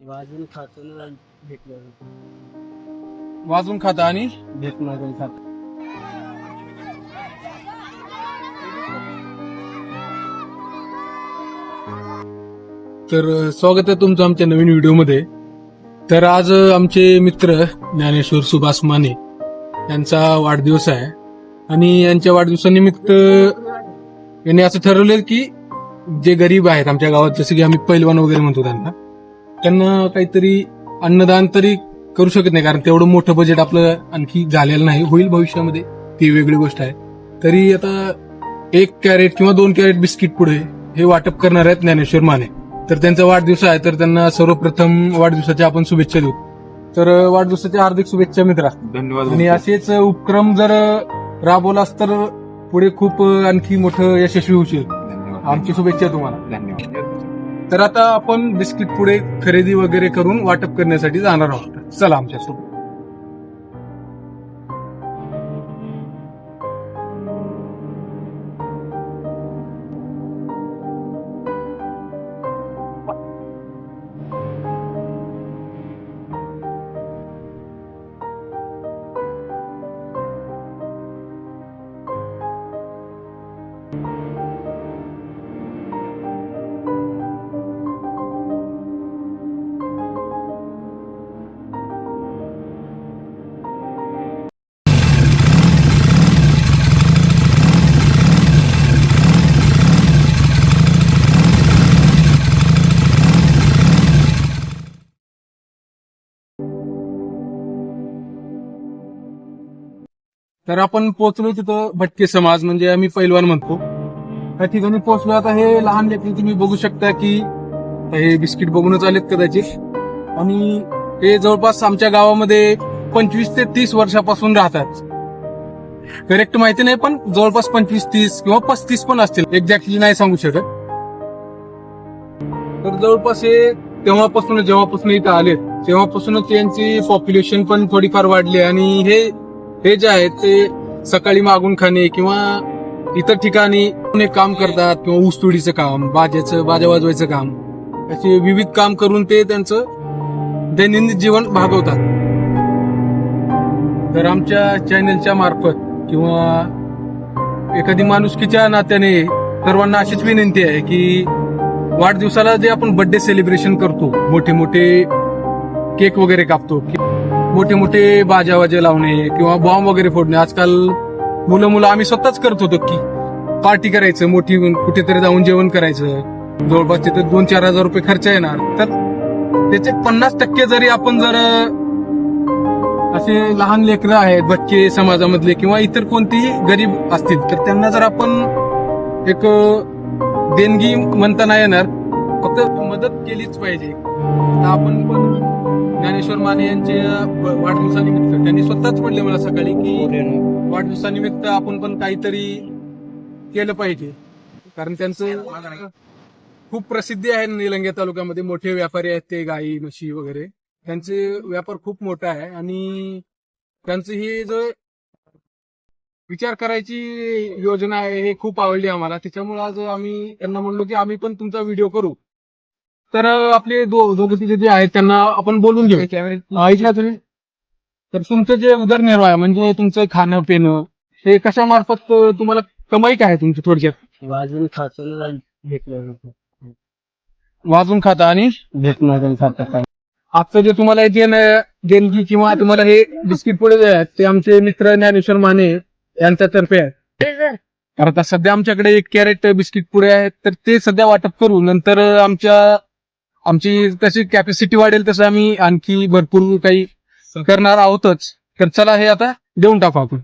वाजून खातो ना भेटणार वाजून खाता आणि? भेटणार खातो. तर स्वागत आहे तुमचं आमच्या नवीन व्हिडिओमध्ये. तर आज आमचे मित्र ज्ञानेश्वर सुभाष माने यांचा वाढदिवस आहे. आणि यांच्या वाढदिवसानिमित्त यांनी असं ठरवलं की जे गरीब आहेत आमच्या गावात जसं की आम्ही पैलवान वगैरे म्हणतो त्यांना त्यांना काहीतरी अन्नदान तरी करू शकत नाही कारण तेवढं मोठं बजेट आपलं आणखी झालेलं नाही. होईल भविष्यामध्ये ती वेगळी गोष्ट आहे. तरी आता एक कॅरेट किंवा दोन कॅरेट बिस्किट पुढे हे वाटप करणार आहेत ज्ञानेश्वर माने. तर त्यांचा वाढदिवस आहे तर त्यांना सर्वप्रथम वाढदिवसाच्या आपण शुभेच्छा देऊ. तर वाढदिवसाच्या हार्दिक शुभेच्छा मित्रा. धन्यवाद आणि असेच उपक्रम जर राबवलास तर पुढे खूप आणखी मोठं यशस्वी होशील. आमची शुभेच्छा तुम्हाला. धन्यवाद. तर आता आपण बिस्किट पुढे खरेदी वगैरे करून वाटप करण्यासाठी जाणार आहोत. चला आमच्यासोबत. तर आपण पोहोचलो तिथं भटके समाज म्हणजे आम्ही पैलवान म्हणतो. त्या ठिकाणी पोहोचलो आता हे लहान लेकरी तुम्ही बघू शकता की हे बिस्किट बघूनच आलेत कदाचित. आणि हे जवळपास आमच्या गावामध्ये पंचवीस ते तीस वर्षापासून राहतात. करेक्ट माहिती नाही पण जवळपास पंचवीस तीस किंवा पस्तीस पण असतील. एक्झॅक्टली नाही सांगू शकत. तर जवळपास हे तेव्हापासून जेव्हापासून इथं आले तेव्हापासूनच यांची पॉप्युलेशन पण थोडीफार वाढली आणि हे हे जे आहेत ते सकाळी मागून खाणे किंवा इतर ठिकाणी एक काम करतात किंवा ऊसतोडीचं काम बाजेचं बाजा वाजवायचं काम असे विविध काम करून ते त्यांचं दैनंदिन जीवन भागवतात. तर आमच्या चॅनलच्या मार्फत किंवा एखादी माणुसकीच्या नात्याने सर्वांना अशीच विनंती आहे की वाढदिवसाला जे आपण बर्थडे सेलिब्रेशन करतो मोठे मोठे केक वगैरे कापतो मोठे मोठे बाजावाजे लावणे किंवा बॉम्ब वगैरे फोडणे. आजकाल मुलं मुलं आम्ही स्वतःच करत होतो की पार्टी करायचं मोठी कुठेतरी जाऊन जेवण करायचं. जवळपास तिथे दोन चार हजार रुपये खर्च येणार. तर त्याचे पन्नास टक्के जरी आपण जर असे लहान लेकरं आहेत बच्चे समाजामधले किंवा इतर कोणतेही गरीब असतील तर त्यांना जर आपण एक देणगी म्हणता नाही येणार फक्त मदत केलीच पाहिजे. आता आपण पण ज्ञानेश्वर माने यांच्या वाढदिवसानिमित्त त्यांनी स्वतःच म्हणले मला सकाळी की वाढदिवसानिमित्त आपण पण काहीतरी केलं पाहिजे. कारण त्यांचं खूप प्रसिद्धी आहे निलंगे तालुक्यामध्ये. मोठे व्यापारी आहेत ते गाई म्हशी वगैरे. त्यांचे व्यापार खूप मोठा आहे आणि त्यांचं ही जो विचार करायची योजना आहे हे खूप आवडली आम्हाला. त्याच्यामुळे आज आम्ही त्यांना म्हणलो की आम्ही पण तुमचा व्हिडिओ करू. तर आपले दो दोघं तिथे जे आहेत त्यांना आपण बोलून घेऊ. ऐकला तुम्ही? तर तुमचं जे उदरनिर्वाह आहे, म्हणजे तुमचं खाणं पिणं हे कशामार्फत तुम्हाला कमाई काय आहे तुमची थोडक्यात? वाजून खातो वाजून खाता आणि? भेटणार खातो काय? आजचं जे तुम्हाला देण देणगी किंवा तुम्हाला हे बिस्किट पुढे जे आहेत ते आमचे मित्र ज्ञानेश्वर माने यांच्यातर्फे आहेत तर आता सध्या आमच्याकडे एक कॅरेट बिस्किट पुढे आहेत तर ते सध्या वाटप करू. नंतर आमच्या आमची तशी कॅपॅसिटी वाढेल तसं आम्ही आणखी भरपूर काही करणार आहोतच. तर चला हे आता देऊन टाकू आपण.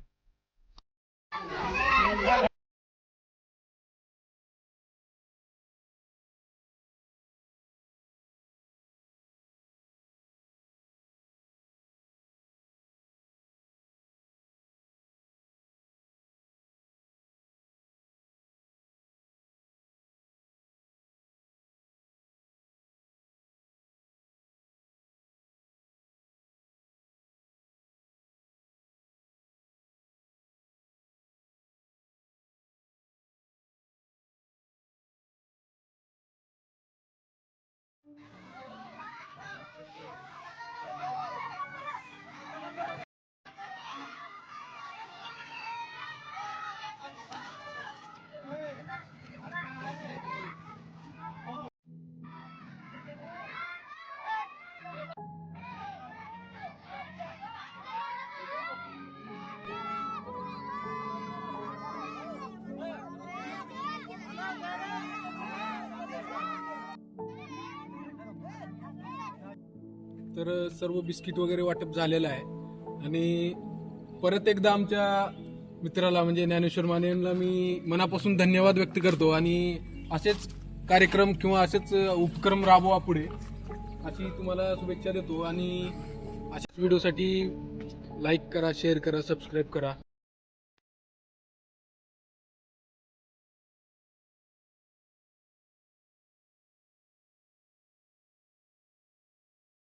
तर सर्व बिस्किट वगैरे वाटप झालेलं आहे. आणि परत एकदा आमच्या मित्राला म्हणजे ज्ञानेश्वर माने यांना मी मनापासून धन्यवाद व्यक्त करतो. आणि असेच कार्यक्रम किंवा असेच उपक्रम राबवा पुढे अशी तुम्हाला शुभेच्छा देतो. आणि अशाच व्हिडिओसाठी लाईक करा शेअर करा सबस्क्राईब करा.